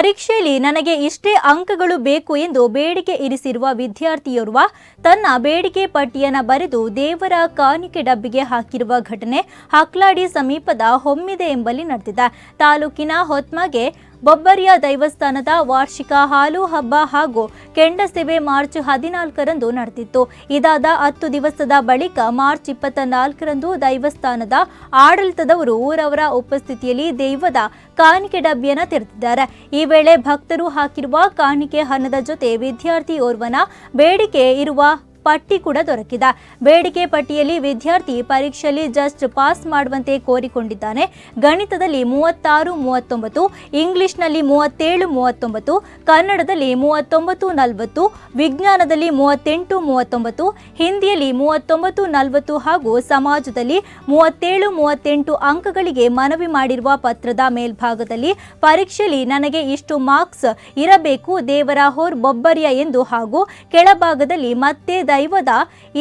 ಪರೀಕ್ಷೆಯಲ್ಲಿ ನನಗೆ ಇಷ್ಟೇ ಅಂಕಗಳು ಬೇಕು ಎಂದು ಬೇಡಿಕೆ ಇರಿಸಿರುವ ವಿದ್ಯಾರ್ಥಿಯೋರ್ವ ತನ್ನ ಬೇಡಿಕೆ ಪಟ್ಟಿಯನ್ನು ಬರೆದು ದೇವರ ಕಾಣಿಕೆ ಡಬ್ಬಿಗೆ ಹಾಕಿರುವ ಘಟನೆ ಹಕ್ಲಾಡಿ ಸಮೀಪದ ಹೊಮ್ಮಿದೆ ಎಂಬಲ್ಲಿ ನಡೆದಿದೆ. ತಾಲೂಕಿನ ಹೊತ್ಮಗೆ ಬೊಬ್ಬರಿಯ ದೈವಸ್ಥಾನದ ವಾರ್ಷಿಕ ಹಾಲು ಹಬ್ಬ ಹಾಗೂ ಕೆಂಡ ಸೇವೆ ಮಾರ್ಚ್ ಹದಿನಾಲ್ಕರಂದು ನಡೆದಿತ್ತು. ಇದಾದ ಹತ್ತು ದಿವಸದ ಬಳಿಕ ಮಾರ್ಚ್ ಇಪ್ಪತ್ತ ನಾಲ್ಕರಂದು ದೈವಸ್ಥಾನದ ಆಡಳಿತದವರು ಊರವರ ಉಪಸ್ಥಿತಿಯಲ್ಲಿ ದೈವದ ಕಾಣಿಕೆ ಡಬ್ಬಿಯನ್ನು ತೆರೆದಿದ್ದಾರೆ. ಈ ವೇಳೆ ಭಕ್ತರು ಹಾಕಿರುವ ಕಾಣಿಕೆ ಹಣದ ಜೊತೆ ವಿದ್ಯಾರ್ಥಿ ಓರ್ವನ ಬೇಡಿಕೆ ಇರುವ ಪಟ್ಟಿ ಕೂಡ ದೊರಕಿದ. ಬೇಡಿಕೆ ಪಟ್ಟಿಯಲ್ಲಿ ವಿದ್ಯಾರ್ಥಿ ಪರೀಕ್ಷೆಯಲ್ಲಿ ಜಸ್ಟ್ ಪಾಸ್ ಮಾಡುವಂತೆ ಕೋರಿಕೊಂಡಿದ್ದಾನೆ. ಗಣಿತದಲ್ಲಿ ಮೂವತ್ತಾರು, ಮೂವತ್ತೊಂಬತ್ತು, ಇಂಗ್ಲಿಷ್ನಲ್ಲಿ ಮೂವತ್ತೇಳು, ಮೂವತ್ತೊಂಬತ್ತು, ಕನ್ನಡದಲ್ಲಿ ಮೂವತ್ತೊಂಬತ್ತು, ನಲವತ್ತು, ವಿಜ್ಞಾನದಲ್ಲಿ ಮೂವತ್ತೆಂಟು, ಮೂವತ್ತೊಂಬತ್ತು, ಹಿಂದಿಯಲ್ಲಿ ಮೂವತ್ತೊಂಬತ್ತು, ನಲವತ್ತು ಹಾಗೂ ಸಮಾಜದಲ್ಲಿ ಮೂವತ್ತೇಳು, ಮೂವತ್ತೆಂಟು ಅಂಕಗಳಿಗೆ ಮನವಿ ಮಾಡಿರುವ ಪತ್ರದ ಮೇಲ್ಭಾಗದಲ್ಲಿ ಪರೀಕ್ಷೆಯಲ್ಲಿ ನನಗೆ ಇಷ್ಟು ಮಾರ್ಕ್ಸ್ ಇರಬೇಕು ದೇವರ ಹೋರ್ ಬೊಬ್ಬರಿಯ ಎಂದು ಹಾಗೂ ಕೆಳಭಾಗದಲ್ಲಿ ಮತ್ತೆ ದೈವದ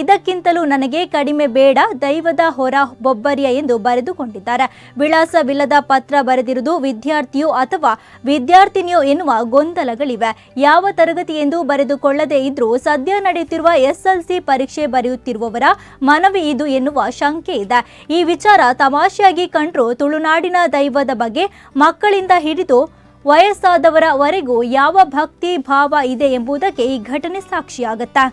ಇದಕ್ಕಿಂತಲೂ ನನಗೆ ಕಡಿಮೆ ಬೇಡ, ದೈವದ ಹೊರ ಬೊಬ್ಬರಿಯ ಎಂದು ಬರೆದುಕೊಂಡಿದ್ದಾರೆ. ವಿಳಾಸವಿಲ್ಲದ ಪತ್ರ ಬರೆದಿರುವುದು ವಿದ್ಯಾರ್ಥಿಯೋ ಅಥವಾ ವಿದ್ಯಾರ್ಥಿನಿಯೋ ಎನ್ನುವ ಗೊಂದಲಗಳಿವೆ. ಯಾವ ತರಗತಿ ಎಂದು ಬರೆದುಕೊಳ್ಳದೇ ಇದ್ರೂ ಸದ್ಯ ನಡೆಯುತ್ತಿರುವ ಎಸ್ಎಲ್ಸಿ ಪರೀಕ್ಷೆ ಬರೆಯುತ್ತಿರುವವರ ಮನವಿ ಇದು ಎನ್ನುವ ಶಂಕೆ ಇದೆ. ಈ ವಿಚಾರ ತಮಾಷೆಯಾಗಿ ಕಂಡ್ರು ತುಳುನಾಡಿನ ದೈವದ ಬಗ್ಗೆ ಮಕ್ಕಳಿಂದ ಹಿಡಿದು ವಯಸ್ಸಾದವರವರೆಗೂ ಯಾವ ಭಕ್ತಿ ಭಾವ ಇದೆ ಎಂಬುದಕ್ಕೆ ಈ ಘಟನೆ ಸಾಕ್ಷಿಯಾಗತ್ತೆ?